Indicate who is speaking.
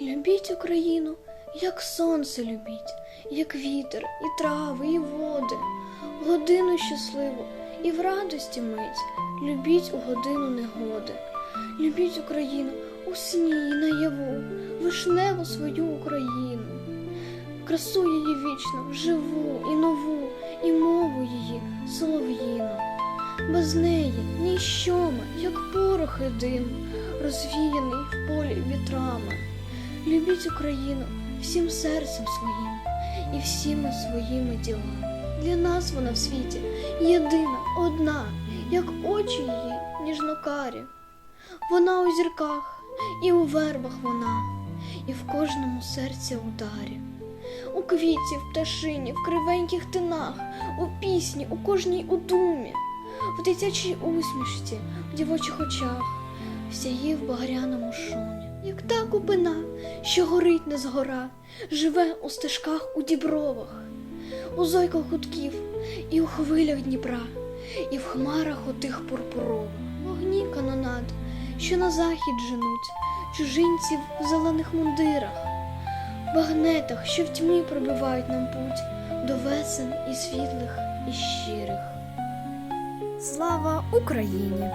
Speaker 1: Любіть Україну, як сонце любіть, як вітер, і трави, і води, годину щасливу і в радості мить. Любіть у годину негоди. Любіть Україну у сні і наяву, вишневу свою Україну, красу її вічно, живу і нову, і мову її солов'їну. Без неї ніщо ми, як порох і дим, розвіяний в полі вітрами. Любіть Україну всім серцем своїм і всіми своїми ділами. Для нас вона в світі єдина, одна, як очі її ніжнокарі. Вона у зірках і у вербах вона, і в кожному серці ударі. У квіті, в пташині, в кривеньких тинах, у пісні, у кожній у думі, в дитячій усмішці, в дівочих очах, всяє в багряному шумі, як та купина, що горить не згора, живе у стежках у дібровах, у зойках гудків і у хвилях Дніпра, і в хмарах отих пурпурових, вогні канонад, що на захід женуть, чужинців в зелених мундирах, багнетах, що в тьмі пробивають нам путь до весен і світлих, і щирих.
Speaker 2: Слава Україні!